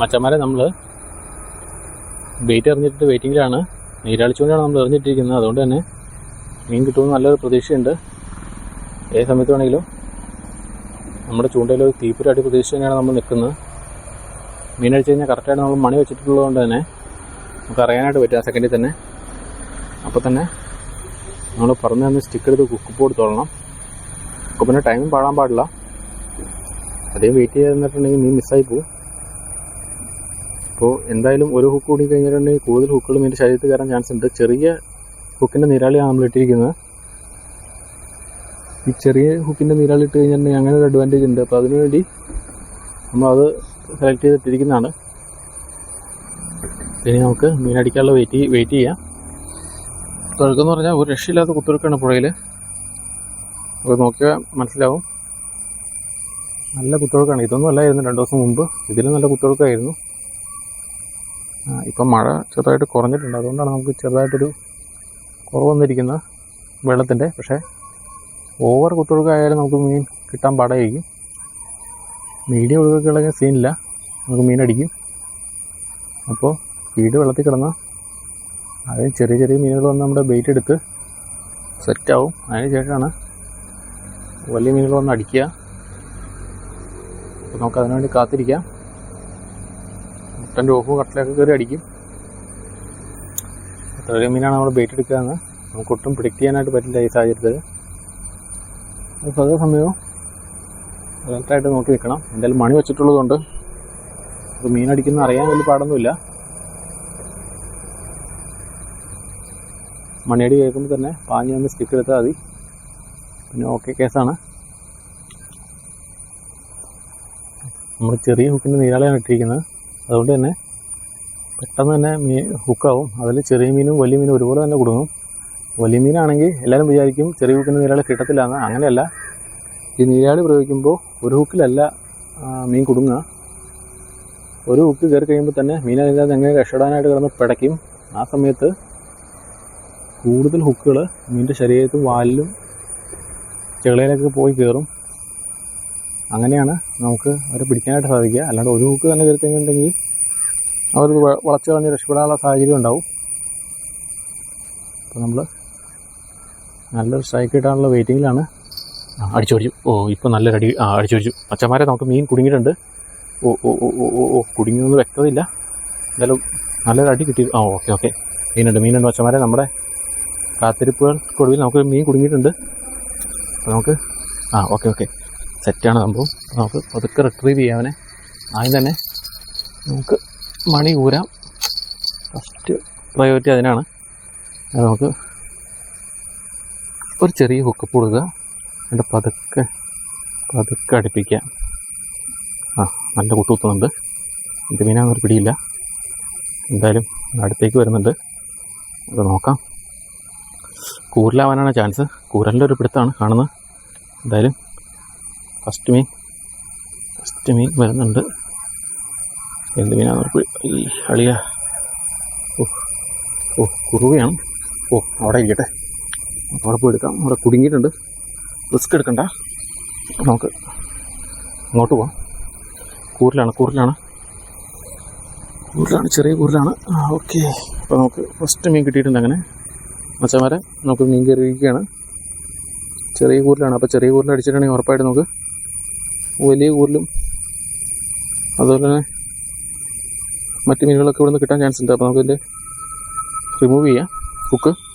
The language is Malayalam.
മച്ചന്മാരെ നമ്മൾ വെയിറ്റ് എറിഞ്ഞിട്ട് വെയിറ്റിങ്ങിലാണ്. നീരാളിച്ചുകൊണ്ടാണ് നമ്മൾ എറിഞ്ഞിട്ടിരിക്കുന്നത്. അതുകൊണ്ട് തന്നെ മീൻ കിട്ടുമെന്ന് നല്ലൊരു പ്രതീക്ഷയുണ്ട്. ഏത് സമയത്ത് വേണമെങ്കിലും നമ്മുടെ ചൂണ്ടയിൽ ഒരു തീപ്പൊരായിട്ട് പ്രതീക്ഷ തന്നെയാണ് നമ്മൾ നിൽക്കുന്നത്. മീൻ അടിച്ച് കഴിഞ്ഞാൽ കറക്റ്റായിട്ട് നമ്മൾ മണി വെച്ചിട്ടുള്ളതുകൊണ്ട് തന്നെ നമുക്ക് അറിയാനായിട്ട് പറ്റും ആ സെക്കൻഡിൽ തന്നെ. അപ്പോൾ തന്നെ നമ്മൾ പറഞ്ഞു തന്നെ സ്റ്റിക്ക് എടുത്ത് കുക്കിപ്പ് കൊടുത്തോളണം പിന്നെ ടൈമും പാടാൻ പാടില്ല. അതേ വെയിറ്റ് ചെയ്തിട്ടുണ്ടെങ്കിൽ മീൻ മിസ്സായി പോകും അപ്പോൾ എന്തായാലും ഒരു ഹുക്ക് കൂടി കഴിഞ്ഞിട്ടുണ്ടെങ്കിൽ കൂടുതൽ ഹുക്കുകളും എന്റെ ശരീരത്തിൽ കയറാൻ ചാൻസ് ഉണ്ട്. ചെറിയ ഹുക്കിന്റെ നിരാളിയാണ് നമ്മൾ ഇട്ടിരിക്കുന്നത്. ഈ ചെറിയ ഹുക്കിന്റെ നീരാളി ഇട്ട് കഴിഞ്ഞിട്ടുണ്ടെങ്കിൽ അങ്ങനെ ഒരു അഡ്വാന്റേജ് ഉണ്ട്. അപ്പോൾ അതിനുവേണ്ടി നമ്മളത് സെലക്ട് ചെയ്തിട്ടിരിക്കുന്നതാണ് ഇനി നമുക്ക് മീൻ അടിക്കാനുള്ള വെയിറ്റ് വെയിറ്റ് ചെയ്യാം. തുഴക്കെന്ന് പറഞ്ഞാൽ ഒരു രക്ഷയില്ലാത്ത കുത്തൊഴുക്കാണ് പുഴയിൽ അത് നോക്കിയാൽ മനസ്സിലാവും. നല്ല കുത്തൊഴുക്കാണ് ഇതൊന്നും അല്ലായിരുന്നു. രണ്ട് ദിവസം മുമ്പ്. ഇതിലും നല്ല കുത്തൊഴുക്കായിരുന്നു ഇപ്പം മഴ ചെറുതായിട്ട് കുറഞ്ഞിട്ടുണ്ട്. അതുകൊണ്ടാണ് നമുക്ക് ചെറുതായിട്ടൊരു കുറവ് വന്നിരിക്കുന്ന വെള്ളത്തിന്റെ. പക്ഷേ ഓവർ കുത്തൊഴുക്കായാലും നമുക്ക് മീൻ കിട്ടാൻ പാടായിരിക്കും. മീഡിയം ഒഴുകൊക്കെ സീനില്ല. നമുക്ക് മീനടിക്കും അപ്പോൾ വീട് വെള്ളത്തിൽ കിടന്നാൽ അതിന് ചെറിയ ചെറിയ മീനുകൾ വന്ന് നമ്മുടെ ബെയ്റ്റ് എടുത്ത് സെറ്റാവും അതിന് ശേഷമാണ് വലിയ മീനുകൾ വന്ന് അടിക്കുക. അപ്പോൾ നമുക്ക് അതിനു വേണ്ടി കാത്തിരിക്കാം. മുട്ടന്റെ ഓഫും കട്ടിലൊക്കെ കയറി അടിക്കും. അത്രയും മീനാണ് നമ്മൾ ബേറ്റ് എടുക്കുകയെന്ന് നമുക്ക് ഒട്ടും പ്രിഡിക്റ്റ് ചെയ്യാനായിട്ട് പറ്റില്ല ഈ സാഹചര്യത്തിൽ അതേ സമയവും അതായിട്ട് നോക്കി നിൽക്കണം എന്തായാലും മണി വെച്ചിട്ടുള്ളതുകൊണ്ട് അപ്പോൾ മീനടിക്കുന്ന അറിയാൻ വലിയ പാടൊന്നുമില്ല. മണിയടി കേൾക്കുമ്പോൾ തന്നെ പാഞ്ഞ് വന്ന് സ്റ്റിക്ക് എടുത്താൽ മതി. പിന്നെ ഓക്കെ കേസാണ് നമ്മൾ ചെറിയ ഹുക്കിന്റെ നീരാളിയാണ് ഇട്ടിരിക്കുന്നത്. അതുകൊണ്ട് തന്നെ പെട്ടെന്ന് തന്നെ മീൻ ഹുക്കാവും അതിൽ ചെറിയ മീനും വലിയ മീനും ഒരുപോലെ തന്നെ കൊടുക്കും വലിയ മീനാണെങ്കിൽ എല്ലാവരും വിചാരിക്കും ചെറിയ ഹുക്കിന്റെ നീരാളി കിട്ടത്തില്ല എന്ന് അങ്ങനെയല്ല. ഈ നീരാളി പ്രയോഗിക്കുമ്പോൾ ഒരു ഹുക്കിലല്ല മീൻ കുടുങ്ങുക. ഒരു ഹുക്ക് കയറി കഴിയുമ്പോൾ തന്നെ മീൻ അതിനകത്ത് എങ്ങനെ രക്ഷപ്പെടാനായിട്ട് കിടന്ന് പിടയ്ക്കും. ആ സമയത്ത് കൂടുതൽ ഹുക്കുകൾ മീനിന്റെ ശരീരത്തും വാലിലും ചെളിയിലൊക്കെ പോയി കയറും അങ്ങനെയാണ് നമുക്ക് അവരെ പിടിക്കാനായിട്ട് സാധിക്കുക. അല്ലാണ്ട് ഒരു ഹുക്ക് തന്നെ കയറി അവർ വളച്ചു കളഞ്ഞ് രക്ഷപ്പെടാനുള്ള സാഹചര്യം ഉണ്ടാവും. അപ്പോൾ നമ്മൾ നല്ലൊരു സ്ട്രൈക്ക് കിട്ടാനുള്ള വെയിറ്റിങ്ങിലാണ് അടിച്ചു ഓ ഇപ്പോൾ നല്ലൊരു അടി ആ അടിച്ചു അടിച്ചു അച്ഛന്മാരെ നമുക്ക് മീൻ കുടുങ്ങിയിട്ടുണ്ട്. ഓ ഓ ഓ ഓ ഓ ഓ കുടുങ്ങിയൊന്നും വ്യക്തതയില്ല. എന്തായാലും നല്ലൊരു അടി കിട്ടി. ആ ഓക്കെ ഓക്കെ. മീനുണ്ട് മീനുണ്ട് അച്ഛന്മാരെ. നമ്മുടെ കാത്തിരിപ്പുകൾക്കൊടുവിൽ നമുക്ക് മീൻ കുടുങ്ങിയിട്ടുണ്ട്. അപ്പോൾ നമുക്ക് ആ ഓക്കെ ഓക്കെ. സെറ്റാണ് സംഭവം നമുക്ക് പതുക്കെ റിട്രീവ് ചെയ്യാവനെ. ആദ്യം തന്നെ നമുക്ക് മണി ഊരാം. ഫസ്റ്റ് പ്രയോറിറ്റി അതിനാണ്. അത് നമുക്ക് ഒരു ചെറിയ ഹുക്കപ്പ് കൊടുക്കുക. എന്നിട്ട് പതുക്കെ പതുക്കെ അടുപ്പിക്കുക. ആ നല്ല കുത്തുകുത്തുന്നുണ്ട് ഇത് മീനാന്നൊരു പിടിയില്ല. എന്തായാലും അടുത്തേക്ക് വരുന്നുണ്ട്. അത് നോക്കാം. കൂരലാവാനാണ് ചാൻസ് കൂരലിന്റെ ഒരു പിടുത്താണ് കാണുന്നത്. എന്തായാലും ഫസ്റ്റ് മീൻ ഫസ്റ്റ് മീൻ വരുന്നുണ്ട്. എന്ത് മീനാന്ന് ഈ അളിയ. ഓ ഓ കുറുവയാണ്. ഓ അവിടെ ഇരിക്കട്ടെ. അവിടെ പോയി എടുക്കാം. അവിടെ കുടുങ്ങിയിട്ടുണ്ട്. റിസ്ക് എടുക്കണ്ട. നമുക്ക് അങ്ങോട്ട് പോവാം. കൂറിലാണ് കൂറിലാണ് കൂറിലാണ് ചെറിയ കൂറിലാണ് ഓക്കെ. അപ്പോൾ നമുക്ക് ഫസ്റ്റ് മീൻ കിട്ടിയിട്ടുണ്ട് അങ്ങനെ. മച്ചമാരെ നമുക്ക് മീൻ കയറിയിരിക്കുകയാണ്. ചെറിയ കൂറിലാണ് അപ്പോൾ ചെറിയ കൂറിൽ അടിച്ചിട്ടുണ്ടെങ്കിൽ ഉറപ്പായിട്ട് നമുക്ക് വലിയ കൂടുതലും അതുപോലെ തന്നെ മറ്റ് മീനുകളൊക്കെ ഇവിടെ നിന്ന് കിട്ടാൻ ചാൻസ് ഉണ്ട്. അപ്പോൾ നമുക്കിതിന്റെ റിമൂവ് ചെയ്യാം. ഹുക്ക്